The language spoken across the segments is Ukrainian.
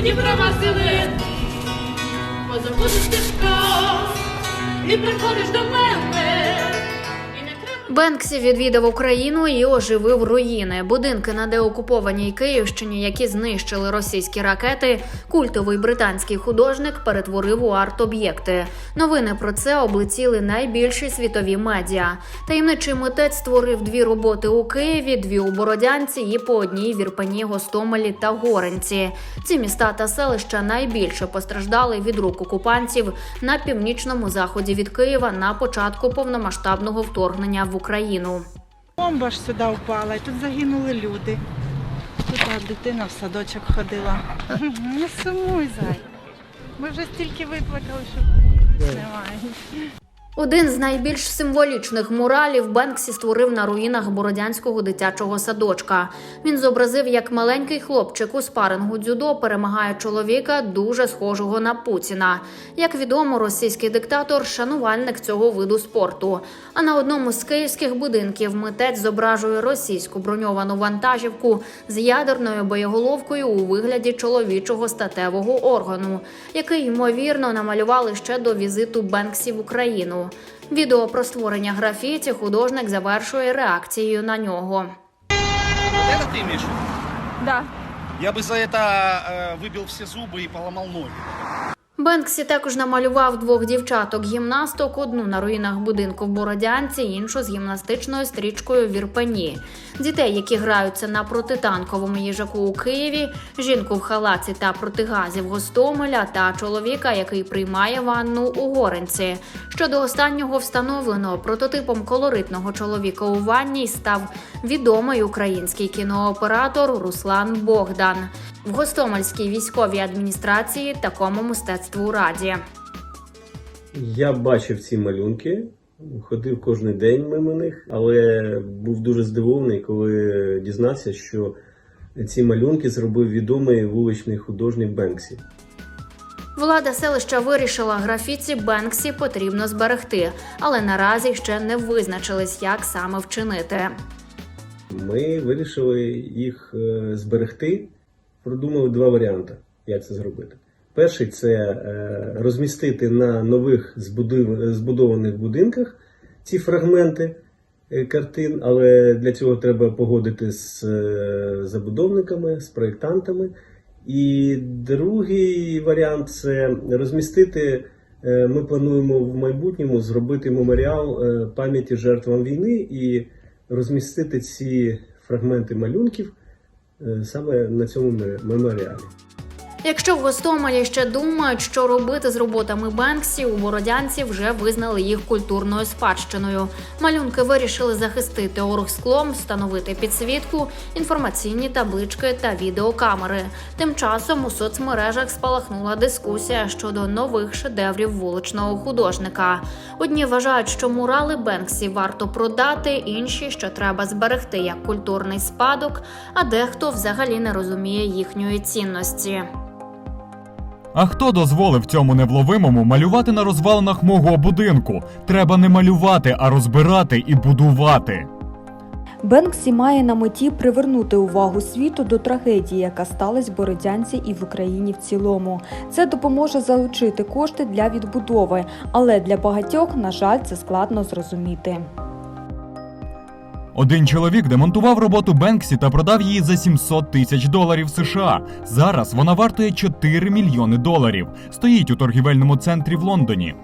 у Дніпра Василин, позаходиш стежка, і приходиш до мене. Бенксі відвідав Україну і оживив руїни. Будинки на деокупованій Київщині, які знищили російські ракети, культовий британський художник перетворив у арт-об'єкти. Новини про це облетіли найбільші світові медіа. Таємничий митець створив дві роботи у Києві, дві у Бородянці і по одній в Ірпені, Гостомелі та Горенці. Ці міста та селища найбільше постраждали від рук окупантів на північному заході від Києва на початку повномасштабного вторгнення в. Бомба ж сюди впала, і тут загинули люди. Тут дитина в садочок ходила. Не сумуй, зай. Ми вже стільки викликали, що немає. Один з найбільш символічних муралів Бенксі створив на руїнах бородянського дитячого садочка. Він зобразив, як маленький хлопчик у спарингу дзюдо перемагає чоловіка, дуже схожого на Путіна. Як відомо, російський диктатор шанувальник цього виду спорту. А на одному з київських будинків митець зображує російську броньовану вантажівку з ядерною боєголовкою у вигляді чоловічого статевого органу, який ймовірно намалювали ще до візиту Бенксі в Україну. Відео про створення графіті художник завершує реакцією на нього. Вот это ты имеешь в виду? Да. Я бы за это э, выбил все зубы и поломал ноги. Бенксі також намалював двох дівчаток гімнасток: одну на руїнах будинку в Бородянці, іншу з гімнастичною стрічкою в Ірпені. Дітей, які граються на протитанковому їжаку у Києві, жінку в халаці та протигазі в Гостомеля та чоловіка, який приймає ванну у Горенці. Щодо останнього встановлено прототипом колоритного чоловіка у ванні став відомий український кінооператор Руслан Богдан. В Гостомельській військовій адміністрації такому мистецтву раді. Я бачив ці малюнки, ходив кожен день мимо них, але був дуже здивований, коли дізнався, що ці малюнки зробив відомий вуличний художник Бенксі. Влада селища вирішила графіці Бенксі потрібно зберегти, але наразі ще не визначились, як саме вчинити. Ми вирішили їх е, зберегти, продумали два варіанти, як це зробити. Перший це е, розмістити на нових збудованих будинках ці фрагменти е, картин, але для цього треба погодити з е, забудовниками, з проєктантами. І другий варіант це розмістити. Ми плануємо в майбутньому зробити меморіал пам'яті жертвам війни і розмістити ці фрагменти малюнків саме на цьому ме- меморіалі. Якщо в Гостомелі ще думають, що робити з роботами Бенксі, у Бородянці вже визнали їх культурною спадщиною. Малюнки вирішили захистити оргсклом, встановити підсвітку, інформаційні таблички та відеокамери. Тим часом у соцмережах спалахнула дискусія щодо нових шедеврів вуличного художника. Одні вважають, що мурали Бенксі варто продати, інші, що треба зберегти як культурний спадок, а дехто взагалі не розуміє їхньої цінності. А хто дозволив цьому невловимому малювати на розвалинах мого будинку? Треба не малювати, а розбирати і будувати. Бенксі має на меті привернути увагу світу до трагедії, яка сталася в Бородянці і в Україні в цілому. Це допоможе залучити кошти для відбудови, але для багатьох, на жаль, це складно зрозуміти. Один чоловік демонтував роботу Бенксі та продав її за 700 тисяч доларів США. Зараз вона вартує 4 мільйони доларів. Стоїть у торгівельному центрі в Лондоні.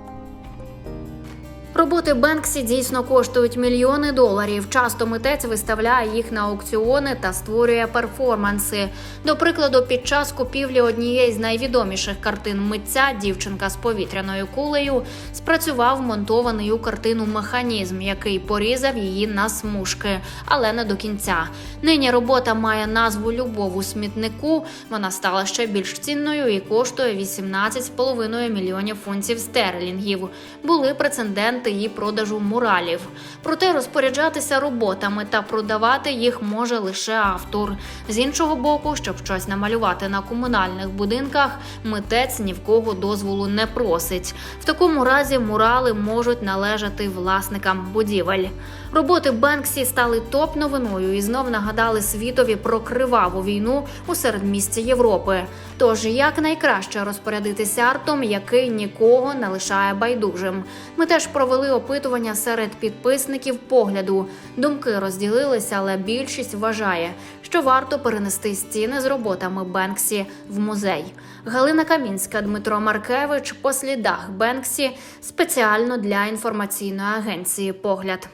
Роботи Бенксі дійсно коштують мільйони доларів. Часто митець виставляє їх на аукціони та створює перформанси. До прикладу, під час купівлі однієї з найвідоміших картин митця дівчинка з повітряною кулею спрацював монтований у картину механізм, який порізав її на смужки, але не до кінця. Нині робота має назву Любов у смітнику. Вона стала ще більш цінною і коштує 18,5 мільйонів фунтів стерлінгів. Були прецеденти і продажу муралів. Проте розпоряджатися роботами та продавати їх може лише автор. З іншого боку, щоб щось намалювати на комунальних будинках, митець ні в кого дозволу не просить. В такому разі мурали можуть належати власникам будівель. Роботи Бенксі стали топ-новиною і знов нагадали світові про криваву війну у середмісті Європи. Тож як найкраще розпорядитися артом, який нікого не лишає байдужим. Ми теж провели опитування серед підписників погляду. Думки розділилися, але більшість вважає, що варто перенести стіни з роботами Бенксі в музей. Галина Камінська, Дмитро Маркевич по слідах Бенксі спеціально для інформаційної агенції Погляд.